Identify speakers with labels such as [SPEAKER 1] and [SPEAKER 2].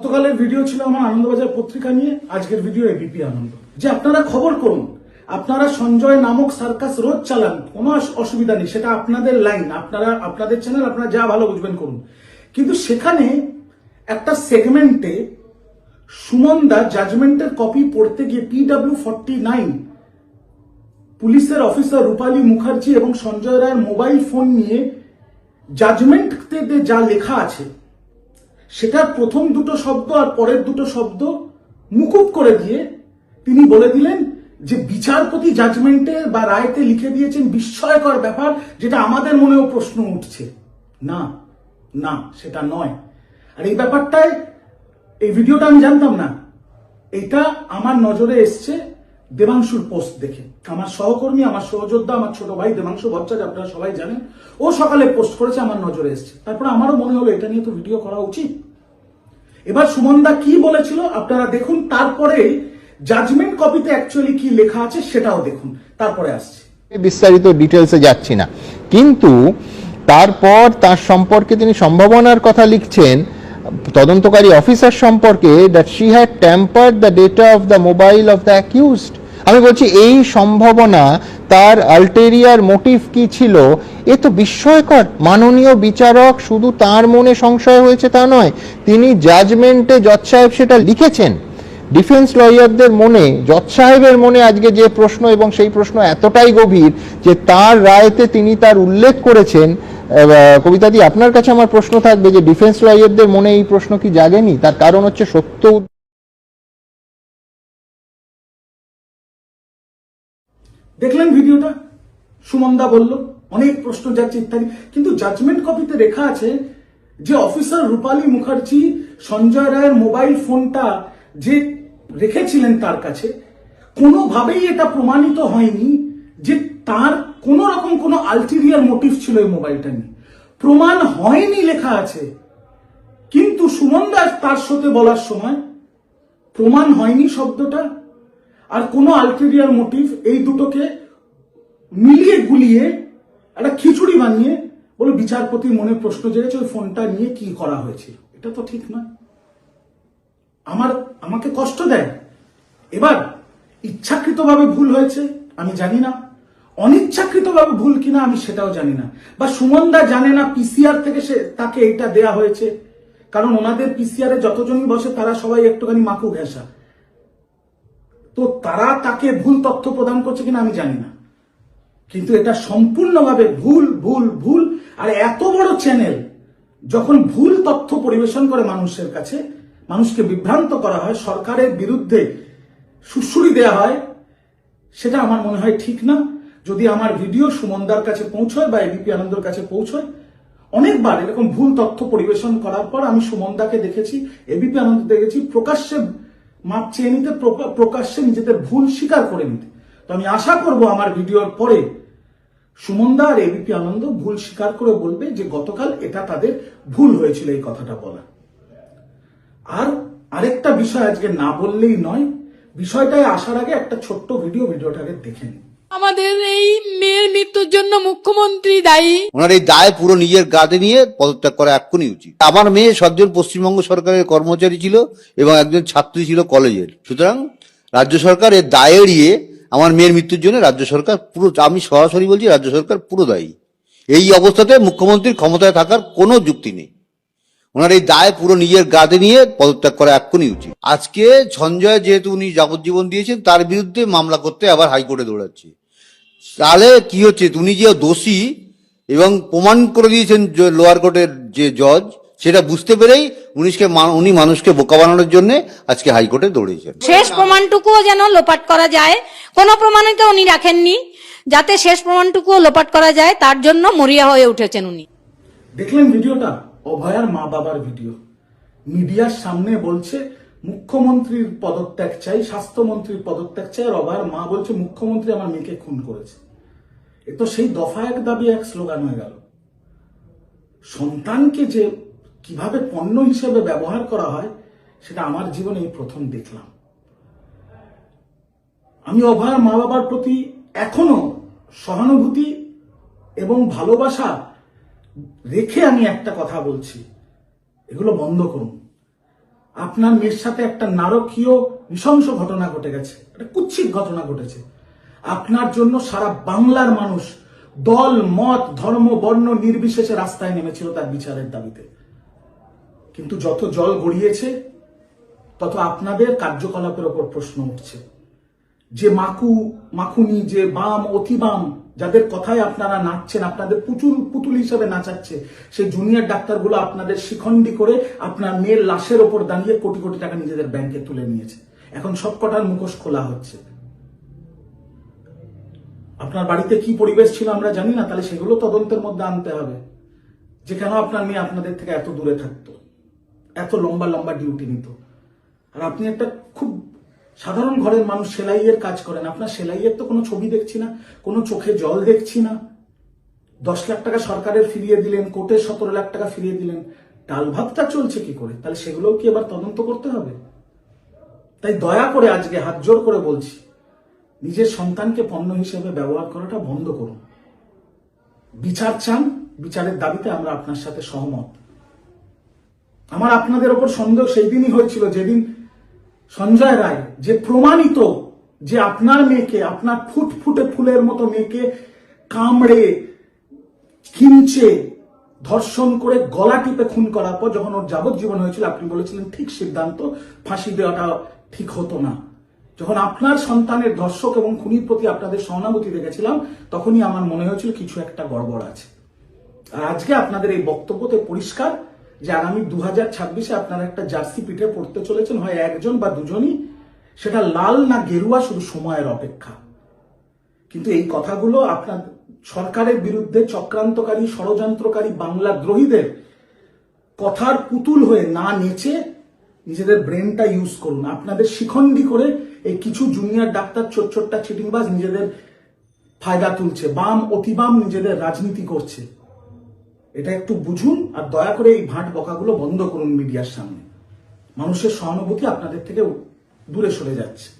[SPEAKER 1] গতকালের ভিডিও ছিল আমার আনন্দবাজার পত্রিকা নিয়ে, আজকের ভিডিও এবিপি আনন্দ। যে আপনারা খবর করুন, আপনারা সঞ্জয় নামক সার্কাস রোজ চালান, কোনো অসুবিধা নেই, সেটা আপনাদের লাইন, আপনারা, আপনাদের চ্যানেল আপনারা যা ভালো বুঝবেন করুন। কিন্তু সেখানে একটা সেগমেন্টে সুমনদা জাজমেন্টের কপি পড়তে গিয়ে পিডব্লিউ ফর্টি নাইন পুলিশের অফিসার রূপালী মুখার্জি এবং সঞ্জয় রায়ের মোবাইল ফোন নিয়ে জাজমেন্টতে যা লেখা আছে সেটার প্রথম দুটো শব্দ আর পরের দুটো শব্দ মুকুব করে দিয়ে তিনি বলে দিলেন যে বিচারপতি জাজমেন্টে বা রায়তে লিখে দিয়েছেন বিস্ময়কর ব্যাপার যেটা আমাদের মনেও প্রশ্ন উঠছে। না না, সেটা নয়। আর এই ব্যাপারটায়, এই ভিডিওটা আমি জানতাম না। এটা আমার নজরে এসছে দেবাংশুর পোস্ট দেখে আমার সহকর্মী, আমার সহযোদ্ধা, আমার ছোট ভাই দেবাংশু ভট্টাচার্য, আপনারা সবাই জানেন। ও সকালে পোস্ট করেছে, আমার নজরে এসছে। তারপর আমারও মনে হলো, এটা নিয়ে তো ভিডিও করা উচিত। এবার সুমনদা কি বলেছিল, আপনারা দেখুন, তারপরে জাজমেন্ট কপিতে অ্যাকচুয়ালি কি লেখা আছে সেটাও দেখুন। তারপরে আসছে।
[SPEAKER 2] বিস্তারিত ডিটেলসে যাচ্ছি না। কিন্তু তারপর তার সম্পর্কে তিনি সম্ভাবনার কথা লিখছেন, তদন্তকারী অফিসার সম্পর্কে that she had tamper the data of the mobile of the accused আমি বলছি, এই সম্ভাবনা তার আল্টেরিয়ার মোটিভ কি ছিল? এ তো বিস্ময়কর। মাননীয় বিচারক শুধু তার মনে সংশয় হয়েছে তা নয়, তিনি জাজমেন্টে জজ সাহেব সেটা লিখেছেন। ডিফেন্স লয়ারদের মনে, জজ সাহেবের মনে আজকে যে প্রশ্ন এবং সেই প্রশ্ন এতটাই গভীর যে তার রায়তে তিনি তার উল্লেখ করেছেন। কবিতাদি, আপনার কাছে আমার প্রশ্ন থাকবে যে ডিফেন্স লয়ারদের মনে এই প্রশ্ন কি জাগেনি? তার কারণ হচ্ছে সত্য
[SPEAKER 1] দেখলেন ভিডিওটা? সুমনদা বলল, অনেক প্রশ্ন যাচ্ছে ইত্যাদি। কিন্তু জাজমেন্ট কপিতে লেখা আছে যে অফিসার রূপালী মুখার্জি, সঞ্জয় রায়ের মোবাইল ফোনটা যে রেখেছিলেন তার কাছে, কোনোভাবেই এটা প্রমাণিত হয়নি যে তার কোনো রকম কোনো আলটিরিয়ার মোটিভ ছিল এই মোবাইলটা নিয়ে। প্রমাণ হয়নি লেখা আছে। কিন্তু সুমন দাস তার সাথে বলার সময়, প্রমাণ হয়নি শব্দটা আর কোনো আলটেরিয়ার মোটিভ এই দুটোকে মিলিয়ে গুলিয়ে একটা খিচুড়ি বানিয়ে বলে বিচারপতি মনে প্রশ্ন জেগেছে, ওই ফোনটা নিয়ে কি করা হয়েছিল? এটা তো ঠিক নয়। আমার, আমাকে কষ্ট দেয়। এবার ইচ্ছাকৃতভাবে ভুল হয়েছে, আমি জানি না। অনিচ্ছাকৃতভাবে ভুল কিনা আমি সেটাও জানি না। বা সুমনদা জানে না পিসিআর থেকে সে, তাকে এটা দেয়া হয়েছে। কারণ ওনাদের পিসিআর এ যতজনই বসে, তারা সবাই একটুখানি মাকু ঘেঁষা। তো তারা তাকে ভুল তথ্য প্রদান করছে কিনা আমি জানি না। কিন্তু এটা সম্পূর্ণভাবে ভুল ভুল ভুল। আর এত বড় চ্যানেল যখন ভুল তথ্য পরিবেশন করে মানুষের কাছে, মানুষকে বিভ্রান্ত করা হয়, সরকারের বিরুদ্ধে সুশ্রুড়ি দেওয়া হয়, সেটা আমার মনে হয় ঠিক না। যদি আমার ভিডিও সুমনদার কাছে পৌঁছয় বা এবিপি আনন্দর কাছে পৌঁছয়, অনেকবার এরকম ভুল তথ্য পরিবেশন করার পর আমি সুমনদাকে দেখেছি এবিপি আনন্দ দেখেছি, প্রকাশ্যে মাপ চেয়ে নিতে প্রকাশ্যে নিজেদের ভুল স্বীকার করে নিতে। তো আমি আশা করব আমার ভিডিওর পরে সুমনদা আর এবিপি আনন্দ ভুল স্বীকার করে বলবে যে গতকাল এটা তাদের ভুল হয়েছিল এই কথাটা বলা। আর আরেকটা বিষয় আজকে না বললেই নয়, বিষয়টায় আসার আগে একটা ছোট্ট ভিডিও, ভিডিওটাকে দেখে নিন
[SPEAKER 3] আমাদের এই মেয়ের মৃত্যুর জন্য মুখ্যমন্ত্রী দায়ী।
[SPEAKER 4] ওনার এই দায় পুরো নিজের গাদে নিয়ে পদত্যাগ করা এক্ষুনি উচিত। আমার মেয়ে সজ্জন পশ্চিমবঙ্গ সরকারের কর্মচারী ছিল এবং একজন ছাত্রী ছিল কলেজের। সুতরাং রাজ্য সরকার এর দায় এড়িয়ে আমার মেয়ের মৃত্যুর জন্য রাজ্য সরকার পুরো, আমি সরাসরি বলছি রাজ্য সরকার পুরো দায়ী। এই অবস্থাতে মুখ্যমন্ত্রীর ক্ষমতায় থাকার কোনো যুক্তি নেই। ওনার এই দায় পুরো নিজের গাদে নিয়ে পদত্যাগ করা এক্ষুনি উচিত। আজকে সঞ্জয় যেহেতু উনি যাবজ্জীবন দিয়েছেন, তার বিরুদ্ধে মামলা করতে আবার হাইকোর্টে দৌড়াচ্ছে। তাহলে কি হচ্ছে? উনি যে দোষী এবং প্রমাণ করে দিয়েছেন লোয়ার কোর্টের যে জজ সেটা বুঝতে পেরেই উনিশকে মা- উনি মানুষকে বোকা বানানোর জন্য আজকে হাইকোর্টে দৌড়িয়েছেন
[SPEAKER 5] শেষ প্রমাণটুকুও যেন লোপাট করা যায় কোনো প্রমাণই তো উনি রাখেননি। যাতে শেষ প্রমাণটুকুও লোপাট করা যায় তার জন্য মরিয়া হয়ে উঠেছেন উনি।
[SPEAKER 1] দেখলেন ভিডিওটা? অভয়ার মা বাবার ভিডিও। মিডিয়ার সামনে বলছে মুখ্যমন্ত্রীর পদত্যাগ চাই, স্বাস্থ্যমন্ত্রীর পদত্যাগ চাই অভয়ার মা বলছে, মুখ্যমন্ত্রী আমার মেয়েকে খুন করেছে। এ তো সেই দফা এক দাবি, এক স্লোগান হয়ে গেল। সন্তানকে যে কীভাবে পণ্য হিসেবে ব্যবহার করা হয়, সেটা আমার জীবনে এই প্রথম দেখলাম। আমি অভয়ার মা বাবার প্রতি এখনও সহানুভূতি এবং ভালোবাসা রেখে আমি একটা কথা বলছি। এগুলো বন্ধ করুন। আপনার মেয়ের সাথে একটা নারকীয় নৃশংস ঘটনা ঘটে গেছে। একটা কুৎসিত ঘটনা ঘটেছে। আপনার জন্য সারা বাংলার মানুষ দল, মত, ধর্ম, বর্ণ নির্বিশেষে রাস্তায় নেমেছিল তার বিচারের দাবিতে। কিন্তু যত জল গড়িয়েছে, তত আপনাদের কার্যকলাপের ওপর প্রশ্ন উঠছে। যে মাকু মাখুনি যে বাম অতি বাম যাদের কথায় আপনারা নাচছেন, আপনাদের পুতুল পুতুল হিসাবে নাচাচ্ছে, সেই জুনিয়র ডাক্তারগুলো আপনাদের শিখণ্ডি করে আপনার মেয়ের লাশের ওপর দাঁড়িয়ে কোটি কোটি টাকা নিজেদের ব্যাংকে তুলে নিয়েছে। এখন সব কটার মুখোশ খোলা হচ্ছে। আপনার বাড়িতে কি পরিবেশ ছিল আমরা জানি না, তাহলে সেগুলো তদন্তের মধ্যে আনতে হবে। যে কেন আপনার মেয়ে আপনাদের থেকে এত দূরে থাকতো? এত লম্বা লম্বা ডিউটি নিত। আর আপনি একটা খুব সাধারণ ঘরের মানুষ সেলাইয়ের কাজ করেন। আপনার সেলাইয়ের তো কোনো ছবি দেখছি না, কোনো চোখে জল দেখছি না। দশ লাখ টাকা সরকারের ফিরিয়ে দিলেন, কোর্টে সতেরো লাখ টাকা ফিরিয়ে দিলেন। ডাল ভাতটা চলছে কি করে? তাহলে সেগুলোও কি এবার তদন্ত করতে হবে? তাই দয়া করে আজকে হাত জোর করে বলছি, নিজের সন্তানকে পণ্য হিসেবে ব্যবহার করাটা বন্ধ করুন। বিচার চান, বিচারের দাবিতে আমরা আপনার সাথে সহমত। আমার আপনাদের ওপর সন্দেহ সেই দিনই হয়েছিল, যেদিন সঞ্জয় রায়, যে প্রমাণিত যে আপনার মেয়েকে, আপনার ফুটফুটে ফুলের মতো মেয়েকে কামড়ে কিনচে ধর্ষণ করে গলা টিপে খুন করার পর যখন ওর যাবজ্জীবন হয়েছিল, আপনি বলেছিলেন ঠিক সিদ্ধান্ত, ফাঁসি দেওয়াটা ঠিক হতো না। যখন আপনার সন্তানের ধর্ষক এবং খুনির প্রতি আপনাদের সহানুভূতি দেখেছিলাম, তখনই আমার মনে হয়েছিল কিছু একটা গড়বড় আছে। আর আজকে আপনাদের এই বক্তব্যতে পরিষ্কার যে আগামী দু হাজার ছাব্বিশে আপনারা একটা জার্সি পিঠে পড়তে চলেছেন, হয় একজন বা দুজনই, সেটা লাল না গেরুয়া শুধু সময়ের অপেক্ষা। কিন্তু এই কথাগুলো আপনার সরকারের বিরুদ্ধে চক্রান্তকারী, ষড়যন্ত্রকারী বাংলা দ্রোহীদের কথার পুতুল হয়ে না নেচে নিজেদের ব্রেনটা ইউজ করুন। আপনাদের শিখণ্ডি করে এই কিছু জুনিয়র ডাক্তার, ছোট ছোট্টা চিটিংবাজ নিজেদের ফায়দা তুলছে, বাম অতিবাম নিজেদের রাজনীতি করছে। এটা একটু বুঝুন আর দয়া করে এই ভাঁট বকাগুলো বন্ধ করুন মিডিয়ার সামনে। মানুষের সহানুভূতি আপনাদের থেকে দূরে সরে যাচ্ছে।